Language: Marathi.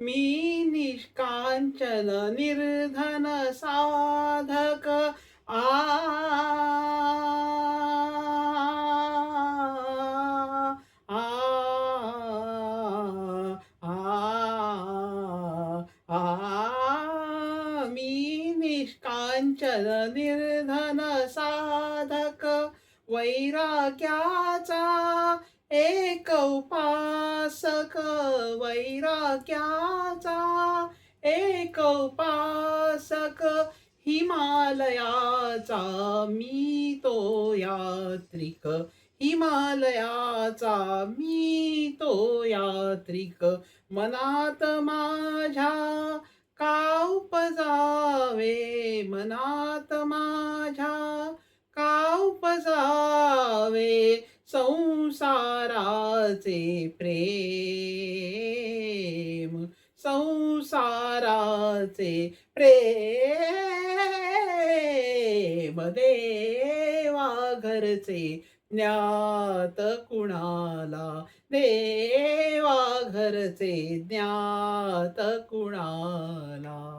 मी निष्कांचन निर्धन साधक आ. आ. आ. आ. मी निष्कांचन निर्धन साधक वैराग्याचा एक उपासक वैराग्याचा एक उपासक हिमालयाचा मी तो यात्रिक. हिमालयाचा मी तो यात्रिक. मनात माझ्या का उपजावे? मनात माझ्या का उपजावे? संसाराचे प्रेम संसाराचे प्रेम देवा घरचे ज्ञात कुणाला? देवा घरचे ज्ञात कुणाला?